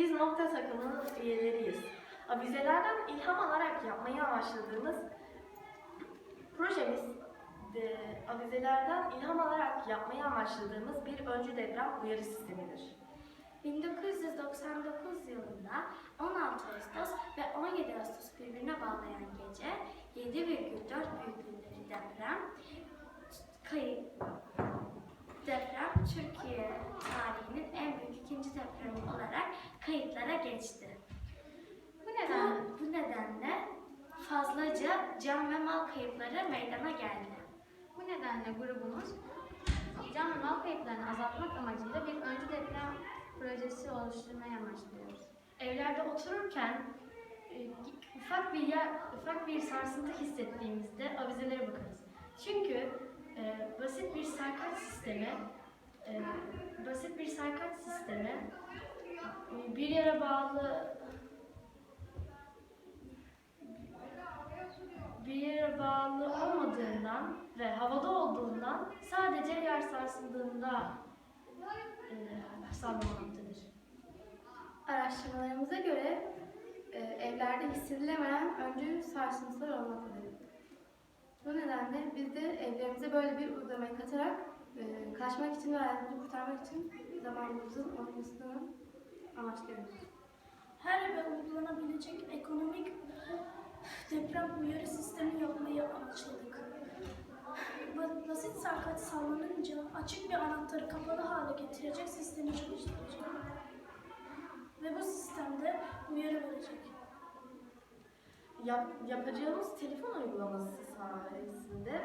Biz nokta takımının üyeleriyiz. Avizelerden ilham alarak yapmayı amaçladığımız projemiz de, avizelerden ilham alarak yapmayı amaçladığımız bir öncü deprem uyarı sistemidir. 1999 yılında 16 Ağustos ve 17 Ağustos birbirine bağlayan gece 7,4 büyüklüğündeki deprem kayıp deprem Türkiye kayıtlara geçti. Bu nedenle Bu, nedenle fazlaca can ve mal kayıpları meydana geldi. Bu nedenle grubumuz can ve mal kayıplarını azaltmak amacıyla bir öncü deprem projesi oluşturmayı amaçlıyoruz. Evlerde otururken e, ufak bir yer, ufak bir sarsıntı hissettiğimizde avizelere bakarız. Çünkü e, basit bir sarkaç sistemi, e, basit bir sarkaç sistemi yere bağlı bir yere bağlı olmadığından ve havada olduğundan sadece yer sarsıldığında e, sallanmaktadır. Araştırmalarımıza göre e, evlerde hissedilemeyen öncü sarsıntılar olmaktadır. Bu nedenle biz de evlerimize böyle bir uygulamayı katarak e, kaçmak için ve hayatımızı kurtarmak için zamanımızın olmasını amaçlıyoruz. her eve uygulanabilecek ekonomik deprem uyarı sistemi yapmayı amaçladık. Ba- Basit sarkaç sallanınca açık bir anahtarı kapalı hale getirecek sistemi çalıştıracak. Ve bu sistemde uyarı verecek. Yap, yapacağımız telefon uygulaması sayesinde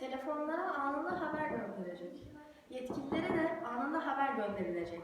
telefonlara anında haber gönderecek. Yetkililere de anında haber gönderilecek.